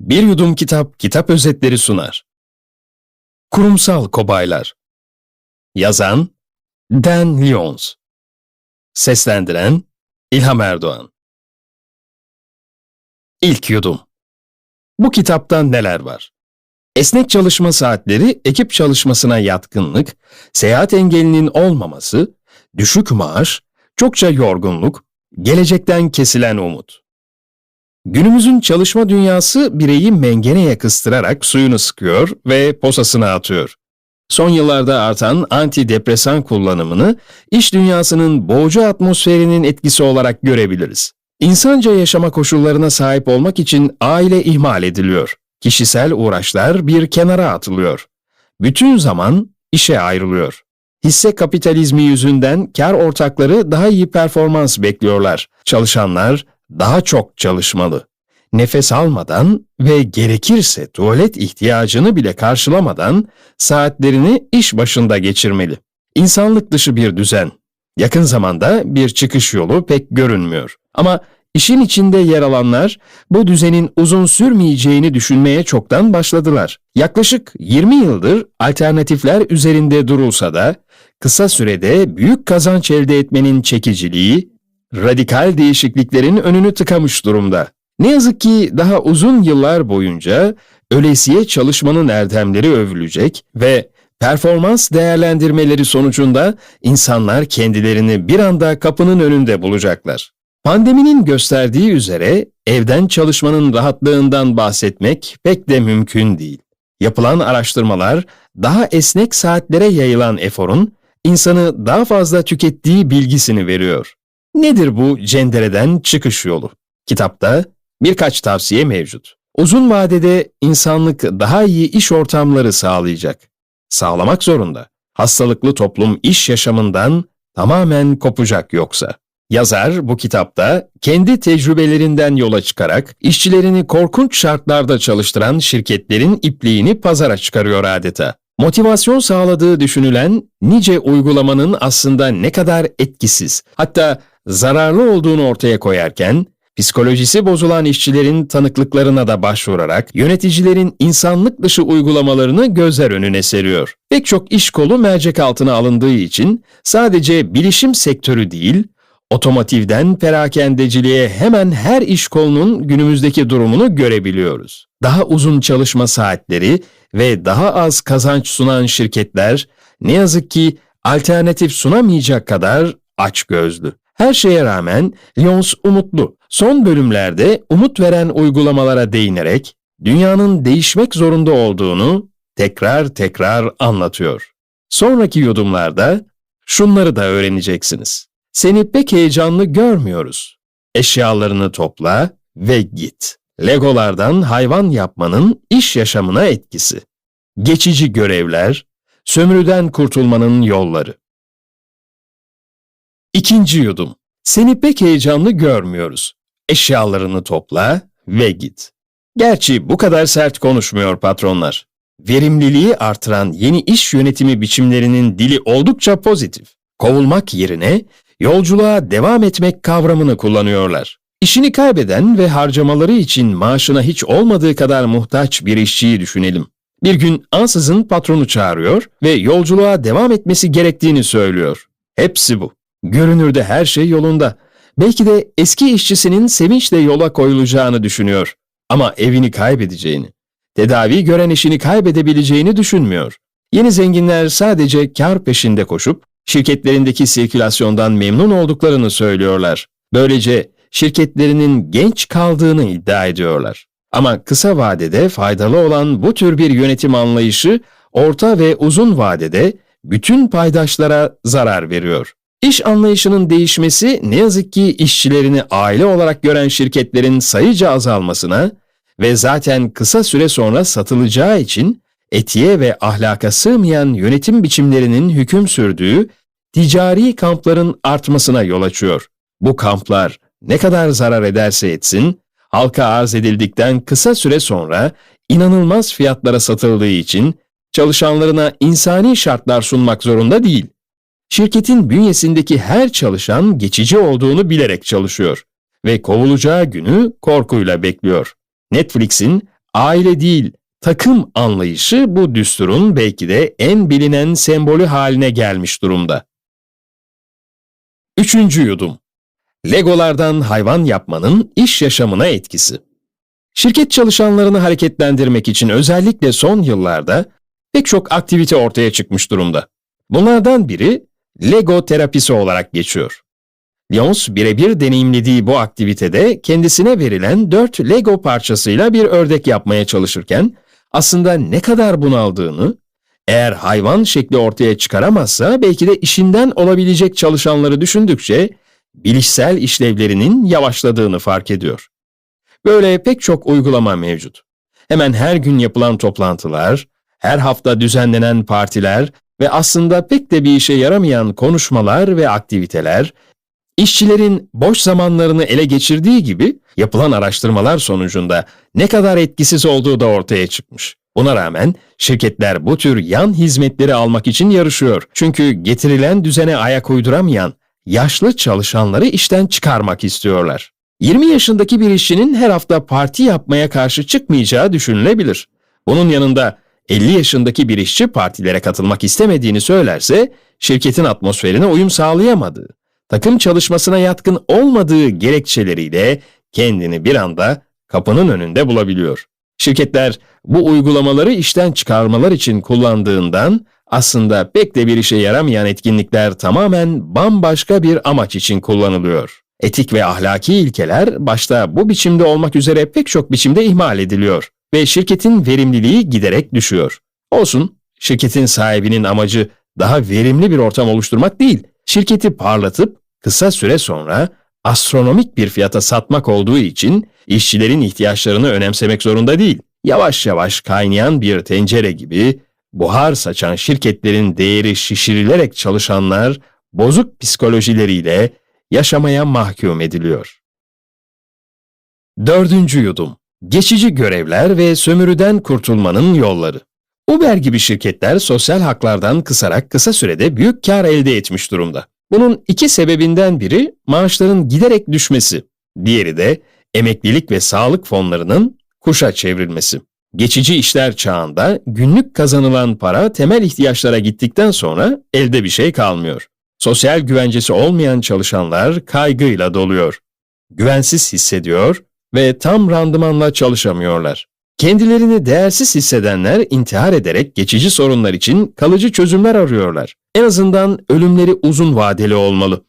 Bir Yudum Kitap kitap özetleri sunar. Kurumsal Kobaylar Yazan Dan Lyons Seslendiren İlham Erdoğan İlk Yudum Bu kitapta neler var? Esnek çalışma saatleri, ekip çalışmasına yatkınlık, seyahat engelinin olmaması, düşük maaş, çokça yorgunluk, gelecekten kesilen umut. Günümüzün çalışma dünyası bireyi mengeneye kıstırarak suyunu sıkıyor ve posasına atıyor. Son yıllarda artan antidepresan kullanımını iş dünyasının boğucu atmosferinin etkisi olarak görebiliriz. İnsanca yaşama koşullarına sahip olmak için aile ihmal ediliyor. Kişisel uğraşlar bir kenara atılıyor. Bütün zaman işe ayrılıyor. Hisse kapitalizmi yüzünden kar ortakları daha iyi performans bekliyorlar. Çalışanlar daha çok çalışmalı. Nefes almadan ve gerekirse tuvalet ihtiyacını bile karşılamadan saatlerini iş başında geçirmeli. İnsanlık dışı bir düzen. Yakın zamanda bir çıkış yolu pek görünmüyor. Ama işin içinde yer alanlar bu düzenin uzun sürmeyeceğini düşünmeye çoktan başladılar. Yaklaşık 20 yıldır alternatifler üzerinde durulsa da kısa sürede büyük kazanç elde etmenin çekiciliği radikal değişikliklerin önünü tıkamış durumda. Ne yazık ki daha uzun yıllar boyunca ölesiye çalışmanın erdemleri övülecek ve performans değerlendirmeleri sonucunda insanlar kendilerini bir anda kapının önünde bulacaklar. Pandeminin gösterdiği üzere evden çalışmanın rahatlığından bahsetmek pek de mümkün değil. Yapılan araştırmalar daha esnek saatlere yayılan eforun insanı daha fazla tükettiği bilgisini veriyor. Nedir bu cendereden çıkış yolu? Kitapta birkaç tavsiye mevcut. Uzun vadede insanlık daha iyi iş ortamları sağlayacak. Sağlamak zorunda. Hastalıklı toplum iş yaşamından tamamen kopacak yoksa. Yazar bu kitapta kendi tecrübelerinden yola çıkarak işçilerini korkunç şartlarda çalıştıran şirketlerin ipliğini pazara çıkarıyor adeta. Motivasyon sağladığı düşünülen nice uygulamanın aslında ne kadar etkisiz, hatta zararlı olduğunu ortaya koyarken, psikolojisi bozulan işçilerin tanıklıklarına da başvurarak yöneticilerin insanlık dışı uygulamalarını gözler önüne seriyor. Pek çok iş kolu mercek altına alındığı için sadece bilişim sektörü değil, otomotivden perakendeciliğe hemen her iş kolunun günümüzdeki durumunu görebiliyoruz. Daha uzun çalışma saatleri ve daha az kazanç sunan şirketler ne yazık ki alternatif sunamayacak kadar açgözlü. Her şeye rağmen Lyons umutlu. Son bölümlerde umut veren uygulamalara değinerek dünyanın değişmek zorunda olduğunu tekrar tekrar anlatıyor. Sonraki yudumlarda şunları da öğreneceksiniz. Seni pek heyecanlı görmüyoruz. Eşyalarını topla ve git. Legolardan hayvan yapmanın iş yaşamına etkisi. Geçici görevler, sömürüden kurtulmanın yolları. İkinci yudum. Seni pek heyecanlı görmüyoruz. Eşyalarını topla ve git. Gerçi bu kadar sert konuşmuyor patronlar. Verimliliği artıran yeni iş yönetimi biçimlerinin dili oldukça pozitif. Kovulmak yerine yolculuğa devam etmek kavramını kullanıyorlar. İşini kaybeden ve harcamaları için maaşına hiç olmadığı kadar muhtaç bir işçiyi düşünelim. Bir gün ansızın patronu çağırıyor ve yolculuğa devam etmesi gerektiğini söylüyor. Hepsi bu. Görünürde her şey yolunda. Belki de eski işçisinin sevinçle yola koyulacağını düşünüyor. Ama evini kaybedeceğini, tedavi gören işini kaybedebileceğini düşünmüyor. Yeni zenginler sadece kar peşinde koşup şirketlerindeki sirkülasyondan memnun olduklarını söylüyorlar. Böylece şirketlerinin genç kaldığını iddia ediyorlar. Ama kısa vadede faydalı olan bu tür bir yönetim anlayışı orta ve uzun vadede bütün paydaşlara zarar veriyor. İş anlayışının değişmesi ne yazık ki işçilerini aile olarak gören şirketlerin sayıca azalmasına ve zaten kısa süre sonra satılacağı için etiğe ve ahlaka sığmayan yönetim biçimlerinin hüküm sürdüğü ticari kampların artmasına yol açıyor. Bu kamplar ne kadar zarar ederse etsin, halka arz edildikten kısa süre sonra inanılmaz fiyatlara satıldığı için çalışanlarına insani şartlar sunmak zorunda değil. Şirketin bünyesindeki her çalışan geçici olduğunu bilerek çalışıyor ve kovulacağı günü korkuyla bekliyor. Netflix'in aile değil, takım anlayışı bu düsturun belki de en bilinen sembolü haline gelmiş durumda. Üçüncü yudum. Legolardan hayvan yapmanın iş yaşamına etkisi. Şirket çalışanlarını hareketlendirmek için özellikle son yıllarda pek çok aktivite ortaya çıkmış durumda. Bunlardan biri Lego terapisi olarak geçiyor. Lyons birebir deneyimlediği bu aktivitede kendisine verilen dört Lego parçasıyla bir ördek yapmaya çalışırken aslında ne kadar bunaldığını, eğer hayvan şekli ortaya çıkaramazsa belki de işinden olabilecek çalışanları düşündükçe bilişsel işlevlerinin yavaşladığını fark ediyor. Böyle pek çok uygulama mevcut. Hemen her gün yapılan toplantılar, her hafta düzenlenen partiler ve aslında pek de bir işe yaramayan konuşmalar ve aktiviteler, işçilerin boş zamanlarını ele geçirdiği gibi yapılan araştırmalar sonucunda ne kadar etkisiz olduğu da ortaya çıkmış. Buna rağmen şirketler bu tür yan hizmetleri almak için yarışıyor. Çünkü getirilen düzene ayak uyduramayan yaşlı çalışanları işten çıkarmak istiyorlar. 20 yaşındaki bir işçinin her hafta parti yapmaya karşı çıkmayacağı düşünülebilir. Bunun yanında 50 yaşındaki bir işçi partilere katılmak istemediğini söylerse şirketin atmosferine uyum sağlayamadığı, takım çalışmasına yatkın olmadığı gerekçeleriyle kendini bir anda kapının önünde bulabiliyor. Şirketler bu uygulamaları işten çıkarmalar için kullandığından aslında pek de bir işe yaramayan etkinlikler tamamen bambaşka bir amaç için kullanılıyor. Etik ve ahlaki ilkeler başta bu biçimde olmak üzere pek çok biçimde ihmal ediliyor ve şirketin verimliliği giderek düşüyor. Olsun, şirketin sahibinin amacı daha verimli bir ortam oluşturmak değil, şirketi parlatıp kısa süre sonra astronomik bir fiyata satmak olduğu için işçilerin ihtiyaçlarını önemsemek zorunda değil. Yavaş yavaş kaynayan bir tencere gibi buhar saçan şirketlerin değeri şişirilerek çalışanlar bozuk psikolojileriyle yaşamaya mahkum ediliyor. Dördüncü yudum. Geçici görevler ve sömürüden kurtulmanın yolları. Uber gibi şirketler sosyal haklardan kısarak kısa sürede büyük kar elde etmiş durumda. Bunun iki sebebinden biri maaşların giderek düşmesi, diğeri de emeklilik ve sağlık fonlarının kuşa çevrilmesi. Geçici işler çağında günlük kazanılan para temel ihtiyaçlara gittikten sonra elde bir şey kalmıyor. Sosyal güvencesi olmayan çalışanlar kaygıyla doluyor. Güvensiz hissediyor ve tam randımanla çalışamıyorlar. Kendilerini değersiz hissedenler intihar ederek geçici sorunlar için kalıcı çözümler arıyorlar. En azından ölümleri uzun vadeli olmalı.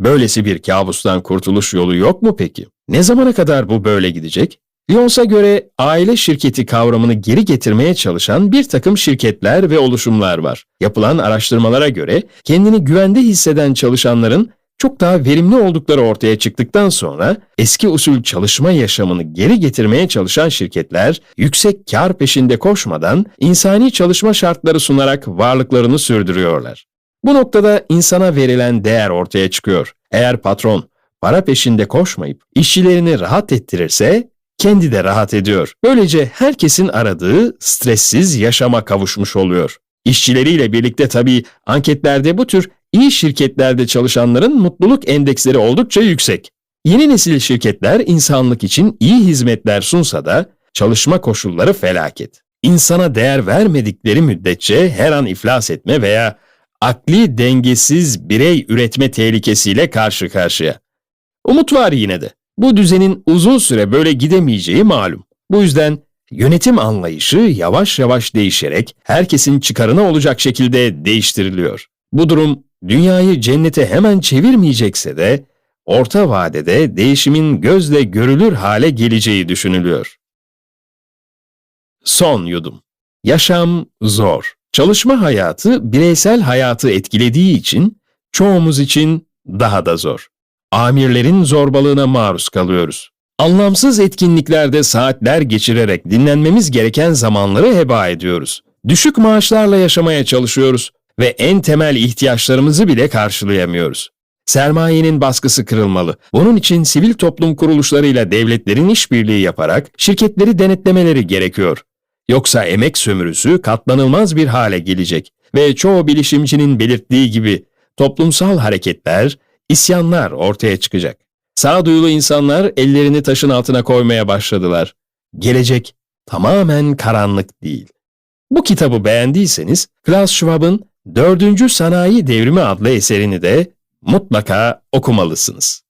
Böylesi bir kabustan kurtuluş yolu yok mu peki? Ne zamana kadar bu böyle gidecek? Lyons'a göre aile şirketi kavramını geri getirmeye çalışan bir takım şirketler ve oluşumlar var. Yapılan araştırmalara göre kendini güvende hisseden çalışanların çok daha verimli oldukları ortaya çıktıktan sonra eski usul çalışma yaşamını geri getirmeye çalışan şirketler yüksek kar peşinde koşmadan insani çalışma şartları sunarak varlıklarını sürdürüyorlar. Bu noktada insana verilen değer ortaya çıkıyor. Eğer patron para peşinde koşmayıp işçilerini rahat ettirirse kendi de rahat ediyor. Böylece herkesin aradığı stressiz yaşama kavuşmuş oluyor. İşçileriyle birlikte tabii anketlerde bu tür iyi şirketlerde çalışanların mutluluk endeksleri oldukça yüksek. Yeni nesil şirketler insanlık için iyi hizmetler sunsa da çalışma koşulları felaket. İnsana değer vermedikleri müddetçe her an iflas etme veya akli dengesiz birey üretme tehlikesiyle karşı karşıya. Umut var yine de. Bu düzenin uzun süre böyle gidemeyeceği malum. Bu yüzden yönetim anlayışı yavaş yavaş değişerek herkesin çıkarına olacak şekilde değiştiriliyor. Bu durum dünyayı cennete hemen çevirmeyecekse de orta vadede değişimin gözle görülür hale geleceği düşünülüyor. Son yudum. Yaşam zor. Çalışma hayatı bireysel hayatı etkilediği için çoğumuz için daha da zor. Amirlerin zorbalığına maruz kalıyoruz. Anlamsız etkinliklerde saatler geçirerek dinlenmemiz gereken zamanları heba ediyoruz. Düşük maaşlarla yaşamaya çalışıyoruz ve en temel ihtiyaçlarımızı bile karşılayamıyoruz. Sermayenin baskısı kırılmalı. Bunun için sivil toplum kuruluşlarıyla devletlerin işbirliği yaparak şirketleri denetlemeleri gerekiyor. Yoksa emek sömürüsü katlanılmaz bir hale gelecek ve çoğu bilişimcinin belirttiği gibi toplumsal hareketler, isyanlar ortaya çıkacak. Sağduyulu insanlar ellerini taşın altına koymaya başladılar. Gelecek tamamen karanlık değil. Bu kitabı beğendiyseniz Klaus Schwab'ın 4. Sanayi Devrimi adlı eserini de mutlaka okumalısınız.